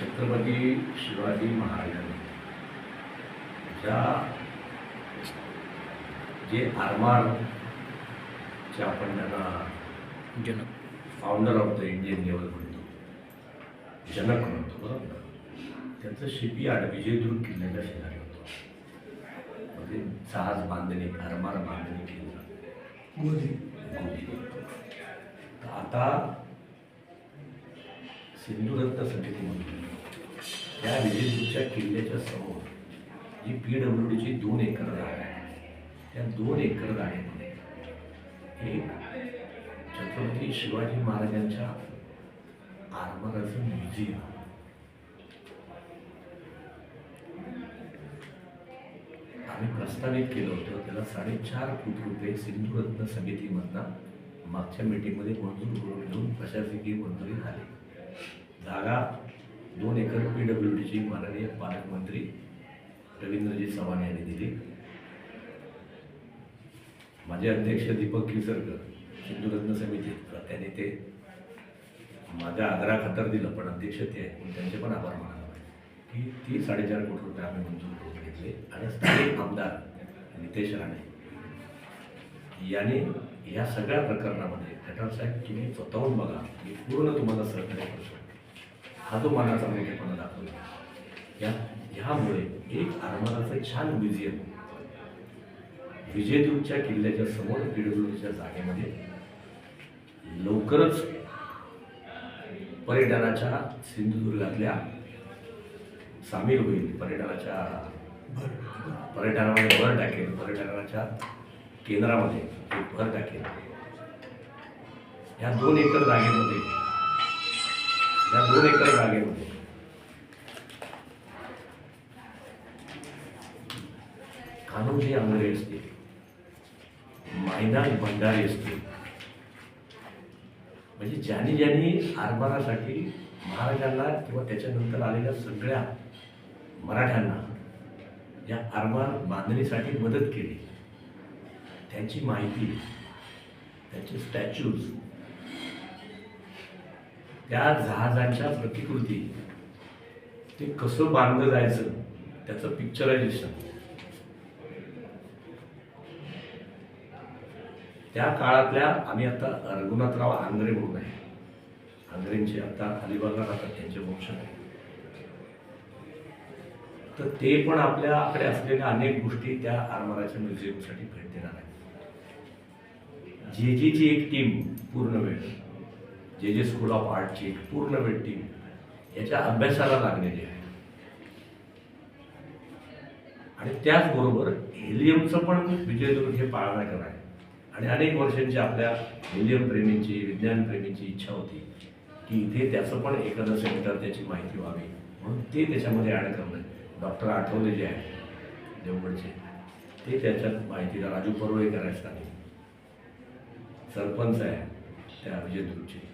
छत्रपती शिवाजी महाराजांनी. ज्या जे आरमारचे आपण त्यांना जनक. Founder of the Indian naval म्हणतो. जनक म्हणतो बरोबर? ना? त्यांचं शिपयार्ड विजयदुर्ग किल्ल्याच्या शेजारी होतं. म्हणजे जहाज बांधणी आरमार बांधणी केंद्र आता सिंधुरत्न समितीमधून त्या विजेच्या किल्ल्याच्या समोर जी पी डब्ल्यू डीची दोन एकर जागा आहे. त्या दोन एकर जागेमध्ये एक छत्रपती शिवाजी महाराजांच्या आरमाराचं म्युझियम. आम्ही प्रस्तावित केलं होतं त्याला साडेचार कोटी रुपये सिंधुरत्न समितीमधनं मागच्या मीटिंगमध्ये मंजूर करून घेऊन प्रशासकीय मंजुरी झाली. जागा दोन एकर पी डब्ल्यू डीची माननीय पालकमंत्री रवींद्रजी चव्हाण यांनी दिली. माझे अध्यक्ष दीपक किसरकर हिंदुरत्न समितीत त्यांनी ते माझ्या आग्रह खातर दिलं पण अध्यक्ष ते आहेत त्यांचे पण आभार मानायला पाहिजे. की ती साडेचार कोटी रुपये आम्ही मंजूर करून घेतले. आणि स्थानिक आमदार नितेश राणे यांनी या सगळ्या प्रकरणामध्ये खटार साहेब तुम्ही स्वतःहून बघा मी पूर्ण तुम्हाला सहकार्य करतो हा जो मानाचा मोठेपणा दाखवला या ह्यामुळे एक आरमाराचं छान म्युझियम विजयदुर्गच्या किल्ल्याच्या समोर पिडब्ल्यूच्या जागेमध्ये लवकरच पर्यटनाच्या सिंधुदुर्गातल्या सामील होईल. पर्यटनाच्या पर्यटनामध्ये भर टाकेल. पर्यटनाच्या केंद्रामध्ये भर टाकेल. ह्या दोन एकर जागेमध्ये या दोन एकर जागेमध्ये कान्होजी आंग्रे असतील मैदान भंडारी असतील म्हणजे ज्यांनी ज्यांनी आरबारासाठी महाराजांना किंवा त्याच्यानंतर आलेल्या सगळ्या मराठ्यांना या आरमार बांधणीसाठी मदत केली. त्यांची माहिती त्यांचे स्टॅच्यूज त्या जहाजांच्या प्रतिकृती. ते कसं बांधलं जायचं त्याचं पिक्चरायझेशन त्या काळातल्या आम्ही आता रघुनाथराव आंग्रे म्हणून आहे. आंग्रेंचे आता अलिबागला राहतात त्यांचे वंश आहे तर ते पण आपल्याकडे असलेल्या अनेक गोष्टी त्या आरमाराच्या म्युझियमसाठी भेट देणार आहेत. जे जीची एक टीम पूर्ण वेळ. जे जे स्कूल ऑफ आर्टची एक पूर्ण वेळ टीम याच्या अभ्यासाला लागलेली आहे. आणि त्याचबरोबर हेलियमचं पण विजयदुर्ग हे पाळणा कराय आणि अनेक वर्षांची आपल्या हेलियम प्रेमींची विज्ञान प्रेमींची इच्छा होती की इथे त्याचं पण एखादं सेंटर त्याची माहिती व्हावी. म्हणून ते त्याच्यामध्ये ॲड करणं डॉक्टर आठवले जे आहेत देवगडचे ते त्याच्यात माहितीला राजू परोळेकर आहेत. स्थानिक सरपंच आहे त्या विजयदुर्गचे.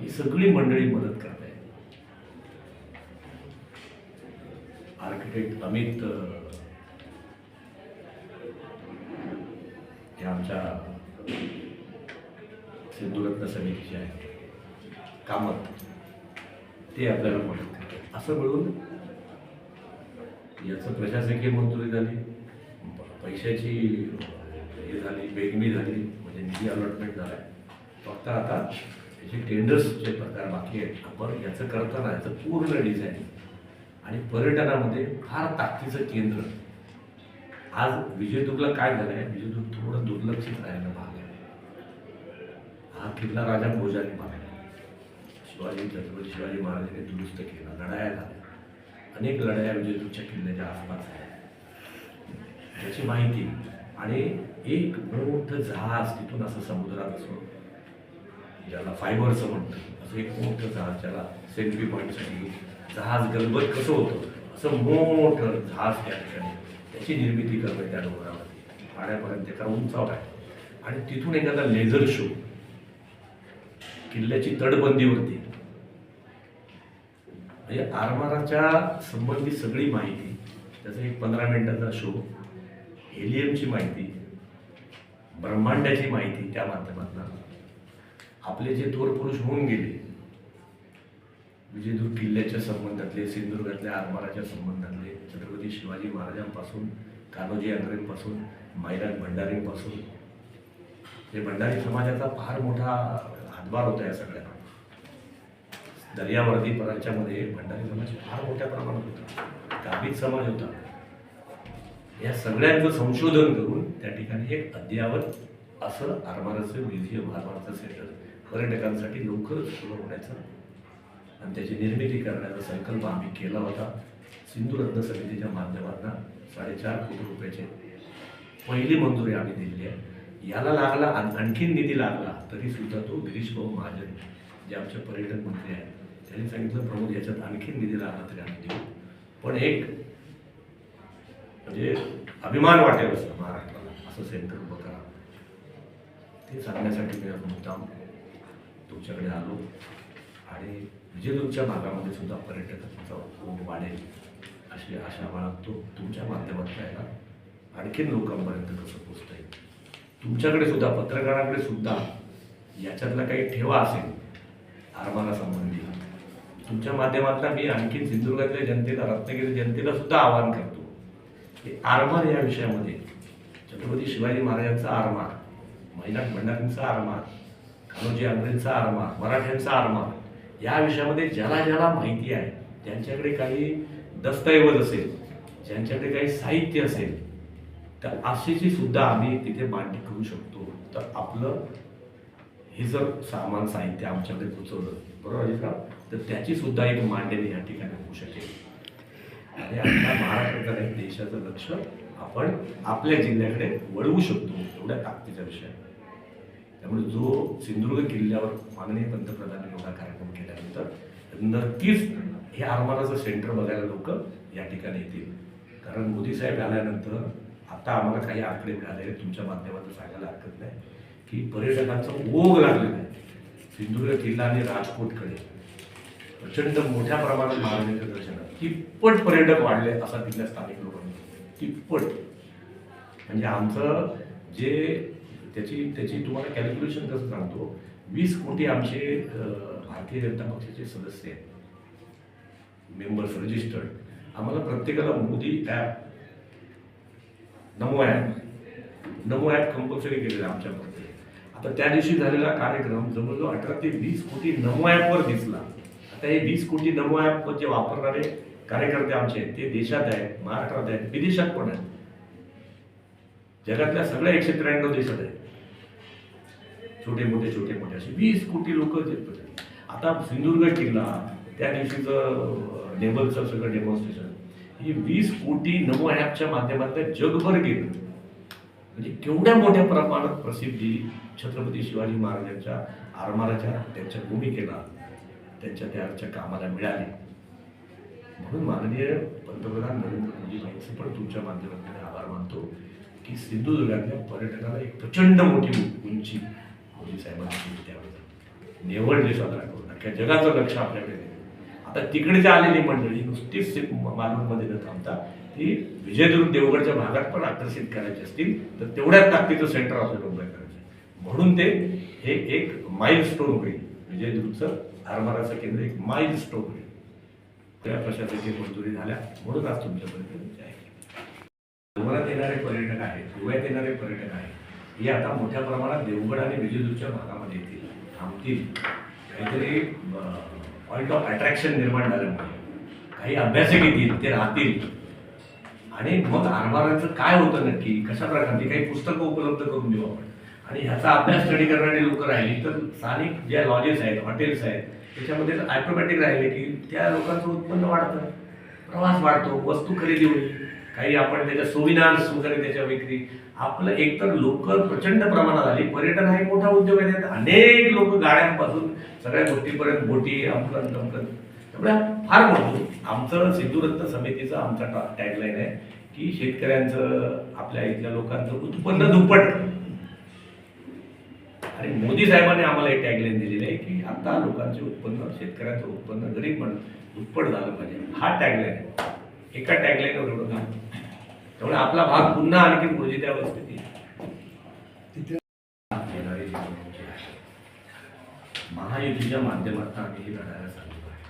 ही सगळी मंडळी मदत करत आहे आर्किटेक्ट अमित हे आमच्या सिंधुरत्न समितीचे आहेत. कामत ते आपल्याला मदत करतात. असं मिळून याचं प्रशासकीय मंजुरी झाली. पैशाची हे झाली बेगमी झाली. म्हणजे निधी अलॉटमेंट झाला फक्त आता याचे टेंडर्सचे प्रकार बाकी आहेत. आपण याचं करताना याचं पूर्ण डिझाईन आणि पर्यटनामध्ये फार ताकदीचं केंद्र. आज विजयदुर्गला काय झालं आहे विजयदुर्ग थोडं दुर्लक्षित राहिलं भाग आहे. हा किल्ला राजा भोजाने बांधला. शिवाजी छत्रपती शिवाजी महाराजांनी दुरुस्त केला. लढाया झाल्या. अनेक लढाया विजयदुर्गच्या किल्ल्याच्या आसपास आहेत. त्याची माहिती. आणि एक मोठं जहाज तिथून असं समुद्रात असं ज्याला फायबरचं म्हणतं असं एक मोठं जहाज ज्याला सेल्फी पॉईंटसाठी जहाज गलबत कसं होतं? असं मोठं जहाज त्या ठिकाणी. त्याची निर्मिती करणे त्या डोंगरामध्ये. पाण्यापर्यंत त्याचा उंचावर आहे आणि तिथून एखादा लेझर शो किल्ल्याची तटबंदीवरती. म्हणजे आरमाराच्या संबंधित सगळी माहिती त्याचा एक पंधरा मिनिटाचा शो हेलियमची माहिती ब्रह्मांडाची माहिती त्या माध्यमातून आपले जे थोर पुरुष होऊन गेले विजयदूर किल्ल्याच्या संबंधातले सिंधुदुर्गातल्या आरमाराच्या संबंधातले छत्रपती शिवाजी महाराजांपासून कान्होजी आंग्रेंपासून माईराज भंडारींपासून हे भंडारी समाजाचा फार मोठा हातभार होता या सगळ्या दर्यावर्दी पराच्यामध्ये भंडारी समाज फार मोठ्या प्रमाणात होता. काबित समाज होता. या सगळ्यांचं संशोधन करून त्या ठिकाणी एक अद्ययावत असं आरमाराचं म्युझियम आरमाराचं सेंटर पर्यटकांसाठी लवकरच सुरू होण्याचं आणि त्याची निर्मिती करण्याचा संकल्प आम्ही केला होता. सिंधू रत्न समितीच्या माध्यमातून साडेचार कोटी रुपयाचे पहिली मंजुरी आम्ही दिलेली आहे. याला लागला आण- आणखीन निधी लागला तरी सुद्धा तो गिरीश भाऊ महाजन जे आमचे पर्यटन मंत्री आहेत त्यांनी सांगितलं प्रमुख याच्यात आणखीन निधी लागला तरी आम्ही देऊ. पण एक म्हणजे अभिमान वाटेल असं महाराष्ट्राला असं सेंटर उभं करा ते सांगण्यासाठी मी आज मुद्दाम तुमच्याकडे आलो. आणि विजयदुर्गच्या भागामध्ये सुद्धा पर्यटकांचा ओघ वाढेल अशी आशा बाळगतो तुमच्या माध्यमात आहे ना आणखीन लोकांपर्यंत कसं पोचता येईल? तुमच्याकडे सुद्धा पत्रकारांकडे सुद्धा याच्यातला काही ठेवा असेल आरमारा संबंधी तुमच्या माध्यमातून मी आणखीन सिंधुदुर्गातल्या जनतेला रत्नागिरी जनतेला सुद्धा आवाहन करतो की आरमार या विषयामध्ये छत्रपती शिवाजी महाराजांचा आरमार महिला भंडारींचा आरमार म्हणजे अंग्रेजचा आरमार मराठ्यांचा आरमार या विषयामध्ये ज्याला ज्याला माहिती आहे त्यांच्याकडे काही दस्तऐवज असेल ज्यांच्याकडे काही साहित्य असेल तर अशीची सुद्धा आम्ही तिथे मांडणी करू शकतो. तर आपलं हे जर सामान साहित्य आमच्याकडे पोचवलं बरोबर आहे का? तर त्याची सुद्धा एक मांडणी या ठिकाणी होऊ शकेल. आणि आपल्या महाराष्ट्राचं नाही देशाचं लक्ष आपण आपल्या जिल्ह्याकडे वळवू शकतो एवढ्या ताकदीचा विषय आहे. त्यामुळे जो सिंधुदुर्ग किल्ल्यावर माननीय पंतप्रधानांनी एवढा कार्यक्रम केल्यानंतर नक्कीच हे आरमाराचं सेंटर बघायला लोक या ठिकाणी येतील. कारण मोदी साहेब आल्यानंतर आता आम्हाला काही आकडे मिळाले आहेत, तुमच्या माध्यमातून सांगायला हरकत नाही की पर्यटकांचा ओघ लागलेलं आहे. सिंधुदुर्ग किल्ला आणि राजकोटकडे प्रचंड मोठ्या प्रमाणात महाराजांच्या दर्शनात तिप्पट पर्यटक वाढले असा तिथल्या स्थानिक लोकांनी. तिप्पट. म्हणजे आमचं जे त्याची त्याची तुम्हाला कॅल्क्युलेशन कसं सांगतो? वीस कोटी आमचे भारतीय जनता पक्षाचे सदस्य आहेत. मेंबर्स रजिस्टर्ड आम्हाला प्रत्येकाला Modi app Namo app Namo app compulsory केलेलं आहे आमच्यामध्ये. आता त्या दिवशी झालेला कार्यक्रम जवळजवळ अठरा ते वीस कोटी नमो ॲपवर दिसला. आता हे वीस कोटी नमो ॲप जे वापरणारे कार्यकर्ते आमचे आहेत, ते देशात आहेत महाराष्ट्रात आहेत विदेशात पण आहेत. जगातल्या सगळ्या एकशे त्र्याण्णव देशात आहेत. छोटे मोठे छोटे मोठे असे वीस कोटी लोक आता सिंधुदुर्ग किल्ला त्या दिवशीचं नेबलचं सगळं डेमॉन्स्ट्रेशन ही वीस कोटी नमो ॲपच्या माध्यमातून जगभर गेलं. म्हणजे केवढ्या मोठ्या प्रमाणात प्रसिद्धी छत्रपती शिवाजी महाराजांच्या आरमाराच्या त्यांच्या भूमिकेला त्यांच्या त्याच्या कामाला मिळाली. म्हणून माननीय पंतप्रधान नरेंद्र मोदी यांचे पण तुमच्या माध्यमातून आभार मानतो की सिंधुदुर्गातल्या पर्यटनाला एक प्रचंड मोठी उंची मोदी साहेबांनी दिली त्यावेळेला निवडले करून अख्ख्या जगाचं लक्ष आपल्याकडे आता तिकडे आलेली मंडळी नुसतीच सि- मालवणमध्ये न थांबता ती विजयदुर्ग देवगडच्या भागात पण आकर्षित करायची असतील तर तेवढ्याच ताकदीचं सेंटर आपल्याला उभं करायचं आहे. म्हणून ते हे एक माईल स्टोन होईल. विजयदुर्गचं आरमाराचं केंद्र एक माईल स्टोन होईल. त्या प्रशासकीय मंजुरी झाल्या. म्हणून आज तुमच्यापर्यंत आहे येणारे पर्यटक आहेत गोव्यात येणारे पर्यटक आहेत हे आता मोठ्या प्रमाणात देवगड आणि विजयदूरच्या भागामध्ये येतील. थांबतील. काहीतरी पॉईंट ऑफ अट्रॅक्शन निर्माण झाल्यामुळे. काही अभ्यासक येतील ते राहतील. आणि मग आरमाराचं काय होतं नक्की? कशा प्रकारची? काही पुस्तकं उपलब्ध करून देऊ आपण. आणि ह्याचा अभ्यास स्टडी करणारी लोक राहिली तर स्थानिक ज्या लॉजेस आहेत हॉटेल्स आहेत त्याच्यामध्ये ॲटोमॅटिक राहिले की त्या लोकांचं उत्पन्न वाढतं. प्रवास वाढतो वस्तू खरेदी होईल. काही आपण त्याच्या सुविधांस वगैरे त्याच्या विक्री. आपलं एकतर लोकल प्रचंड प्रमाणात आली. पर्यटन हा एक मोठा उद्योग आहे. त्यात अनेक लोक गाड्यांपासून सगळ्या गोष्टीपर्यंत बोटी अमकन तमकन. त्यामुळे फार मोठं आमचं सिंधुरत्न समितीचं आमचा टॅगलाईन आहे की शेतकऱ्यांचं आपल्या इथल्या लोकांचं उत्पन्न दुप्पट. आणि मोदी साहेबांनी आम्हाला एक टॅगलाईन दिलेली आहे की आता लोकांचे उत्पन्न शेतकऱ्यांचं उत्पन्न गरीब पण दुप्पट झालं पाहिजे. हा टॅगलाईन आहे. एका टॅगलाईनवर एवढं काम त्यामुळे आपला भाग पुन्हा आणखी जी निवडणूक आहे, महायुतीच्या माध्यमातून आम्ही ही लढायला सांगितलं आहे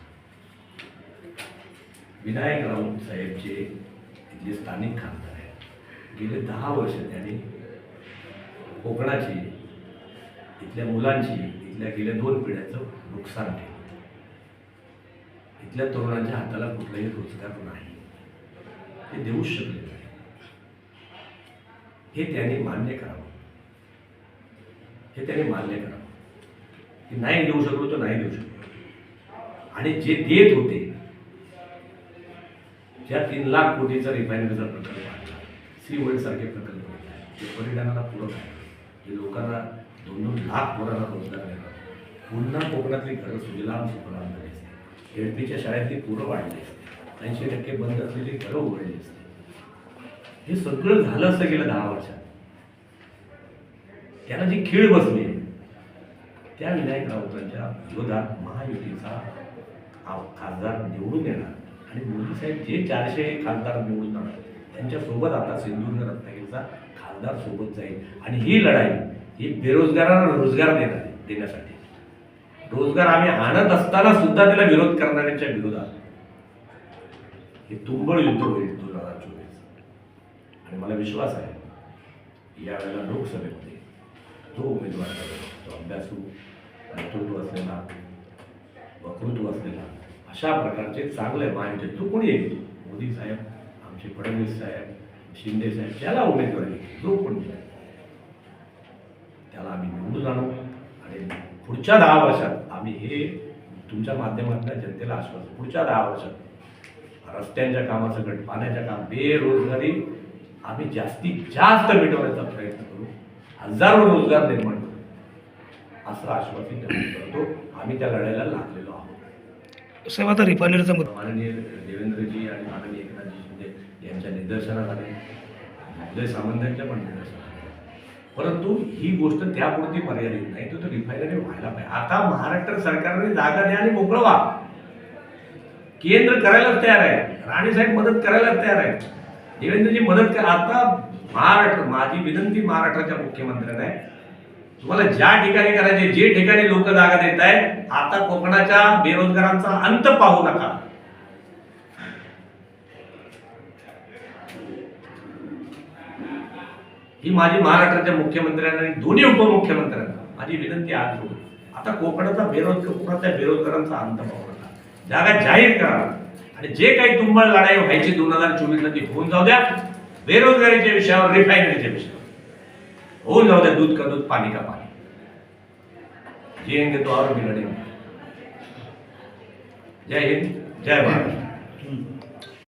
विनायक राऊत साहेबचे इथले स्थानिक खासदार आहेत गेले दहा वर्ष त्यांनी कोकणाची इथल्या मुलांची इथल्या गेल्या दोन पिढ्यांचं नुकसान केलं. इथल्या तरुणांच्या हाताला कुठलाही रोजगार नाही. ते देऊच शकले नाही. हे त्यांनी मान्य करावं. हे त्याने मान्य करावं. की नाही देऊ शकलो तर नाही देऊ शकलो. आणि जे देत होते ज्या तीन लाख कोटीचा रिफायनरीचा प्रकल्प आणला सी सारखे प्रकल्प ते पर्यटनाला पूरक आहे. जे लोकांना दोन दोन लाख पोरांना रोजगार देणार पुन्हा कोकणातली घरं सुजलाम सुफलाम झाली असते. शाळेत ती पुरं वाढली असते. ऐंशी टक्के बंद असलेली घरं उघडली असते. हे सगळं झालं असतं गेलं दहा वर्षात. त्याला जी खीळ बसली त्या विनायक राऊतांच्या विरोधात महायुतीचा खासदार निवडून येणार. आणि मोदी साहेब जे चारशे खासदार निवडून आणणार त्यांच्यासोबत आता सिंधुदुर्ग रत्नागिरीचा खासदार सोबत जाईल. आणि ही लढाई ही बेरोजगारांना रोजगार देणार देण्यासाठी. रोजगार आम्ही आणत असताना सुद्धा त्याला विरोध करणाऱ्यांच्या विरोधात. हे तुंबळ युद्ध होईल. आणि मला विश्वास आहे यावेळेला लोकसभेमध्ये जो उमेदवार तो अभ्यासू नेतृत्व असलेला वक्तृत्व असलेला अशा प्रकारचे चांगले माहिती तो कोणी येईल मोदी साहेब आमचे फडणवीस साहेब शिंदे साहेब ज्याला उमेदवार येईल जो कोणी त्याला आम्ही निवडून आणू आणि पुढच्या दहा वर्षात आम्ही हे तुमच्या माध्यमातून जनतेला आश्वासन पुढच्या दहा वर्षात रस्त्यांच्या कामाचं गट पाण्याच्या काम बेरोजगारी आम्ही जास्तीत जास्त मिटवण्याचा प्रयत्न करू. हजारो रोजगार निर्माण करू. असं आश्वासन करतो आम्ही त्या लढाईला लागलेलो आहोत. साहेब आता रिफायनरीचा मुद्दा माननीय देवेंद्रजी आणि माननीय एकनाथजी शिंदे यांच्या निदर्शनात आले उदय सामंतांच्या पण निदर्शनात. परंतु ही गोष्ट त्यापुरती मर्यादित नाही तर तो रिफायनरी व्हायला पाहिजे. आता महाराष्ट्र सरकारने जागा द्या आणि मोकळं व्हा. केंद्र करायलाच तयार आहे. राणे साहेब मदत करायलाच तयार आहे. देवेंद्रजी मदत करा. आता महाराष्ट्र माझी विनंती महाराष्ट्राच्या मुख्यमंत्र्यांना आहे. तुम्हाला ज्या ठिकाणी करायचे जे ठिकाणी लोक जागा देत आहेत आता कोकणाच्या बेरोजगारांचा अंत पाहू नका. ही माझी महाराष्ट्राच्या मुख्यमंत्र्यांना आणि दोन्ही उपमुख्यमंत्र्यांना माझी विनंती आज आता कोकणाचा बेरोजगार कोकणातल्या बेरोजगारांचा अंत पाहू नका. जागा जाहीर करा. आणि जे काही तुंबळ लढाई व्हायची दोन हजार चोवीस ला ती होऊन जाऊ द्या. बेरोजगारीच्या विषयावर रिफायनरीच्या विषयावर. होऊन जाऊ द्या दूध का दूध पाणी का पाणी. जिएंगे तो आरोग्य लढे जय हिंद जय भारत.